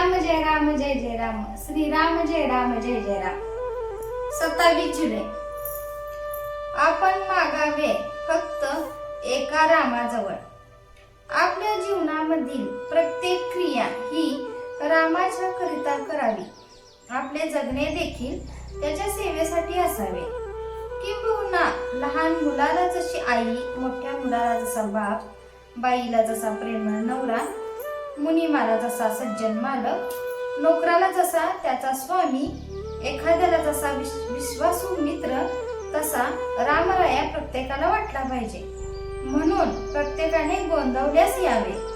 राम जय राम जय जय राम. श्रीराम जय राम जय जय राम. सत्तावीस जुलै आपण मागावे फक्त एका रामाजवळ. आपल्या जीवनामधील प्रत्येक क्रिया ही रामाच्या करिता करावी. आपले जगणे देखील त्याच्या सेवेसाठी असावे. किंबहुना लहान मुलाला जशी आई मोठ्या मुलाला जसा बाप बाईला जसा प्रेमळ नवरा मुनिमाला जसा सज्जन मालक नोकराला जसा त्याचा स्वामी एखाद्याला जसा विश्वासू मित्र तसा रामराया प्रत्येकाला वाटला पाहिजे. म्हणून प्रत्येकाने गोंधवल्यास यावे.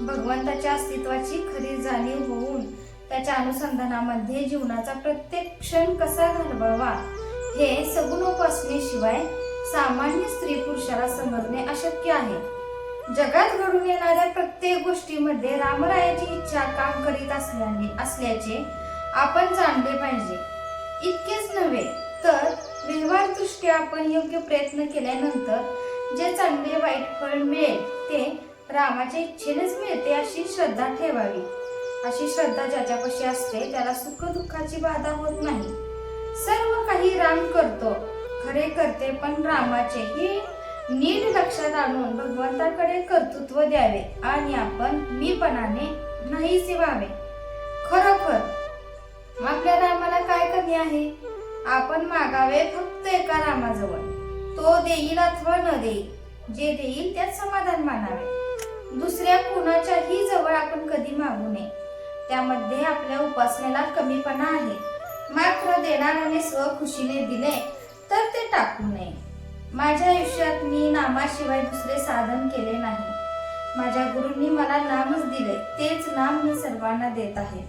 भगवंताच्या अस्तित्वाची खरी जाणीव होऊन त्याच्या अनुसंधानामध्ये जीवनाचा प्रत्येक क्षण कसा घालवावा हे सगुणोपासनेशिवाय सामान्य स्त्री पुरुषाला समजणे अशक्य आहे. जगात घडून येणाऱ्या प्रत्येक गोष्टी रामरायाची इच्छा काम करीत असल्याने असल्याचे आपण जाणले पाहिजे. इतकेच नव्हे तर व्यवहारदृष्ट्या आपण योग्य प्रयत्न केल्यानंतर जे चांगले वाईट फळ मिळेल ते रामाच्या इच्छेनेच मिळते अशी श्रद्धा ठेवावी. अशी श्रद्धा ज्याच्यापाशी असते त्याला सुख दुःखाची बाधा होत नाही. सर्व काही राम करतो खरे करते पण रामाचे ही नीट लक्षात आणून भगवंताकडे कर्तृत्व द्यावे आणि आपण मीपणाने नाहीसे व्हावे. खरोखर आपल्या रामाला काय कमी आहे? आपण मागावे फक्त एका रामाजवळ. तो देईल अथवा न देईल जे देईल त्यात समाधान मानावे. दुसऱ्या कुणाच्याही जवळ आपण कधी मागू नये. त्यामध्ये आपल्या उपासनेला कमीपणा आहे. मात्र देणाऱ्याने स्वखुशीने दिले तर ते टाकू नये. माझ्या आयुष्यात मी नामाशिवाय दुसरे साधन केले नाही. माझ्या गुरूंनी मला नामच दिले तेच नाम मी सर्वांना देत आहे.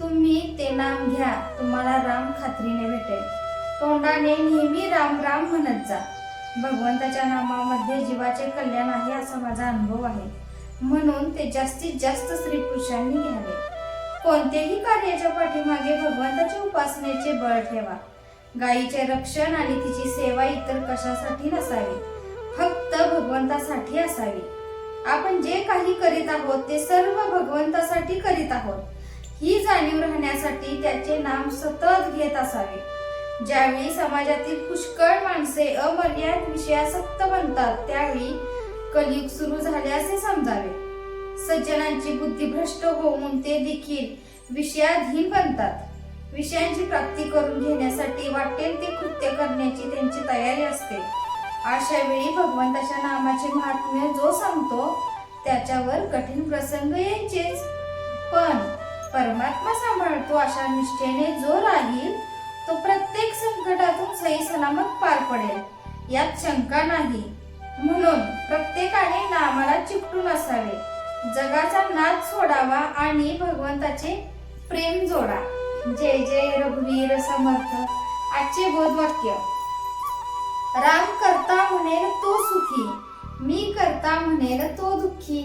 तुम्ही ते नाम घ्या तुम्हाला राम खात्रीने भेटेल. तोंडाने नेहमी राम राम म्हणत जा. भगवंताच्या नामामध्ये जीवाचे कल्याण आहे असा माझा अनुभव आहे. म्हणून ते जास्तीत जास्त स्त्री पुरुषांनी घ्यावे. कोणत्याही कार्याच्या पाठीमागे भगवंताच्या उपासनेचे बळ ठेवा. गायीचे रक्षण आणि तिची सेवा इतर कशासाठी नसावी? फक्त भगवंतासाठी असावी. आपण जे काही करीत आहोत ते सर्व भगवंतासाठी करीत आहोत. ही जाणीव राहण्यासाठी त्याचे नाम सतत घेत असावे. ज्यावेळी समाजातील पुष्कळ माणसे अमर्याद विषयासक्त बनतात त्यावेळी कलियुग सुरू झाले असे समजावे. सज्जनांची बुद्धी भ्रष्ट होऊन ते देखील विषयाधीन बनतात. विषयांची प्राप्ती करून घेण्यास वाटेल ते कृत्य करण्याची त्यांची तयारी असते. अशा वेळी भगवंताच्या नामाचे महात्म्य जो सांगतो त्याच्यावर कठीण प्रसंग यायचेच. पण परमात्मा सांभाळतो अशा निष्ठेने जो राहील तो प्रत्येक संकटातून सही सलामत पार पडेल. यात शंका नाही. म्हणून प्रत्येकाने नामाला चिकटून असावे. जगाचा नाद सोडावा आणि भगवंताचे प्रेम जोडा. जय जय रघुवीर समर्थ. आजचे बोधवाक्य राम करता म्हणेल तो सुखी मी करता म्हणेल तो दुःखी.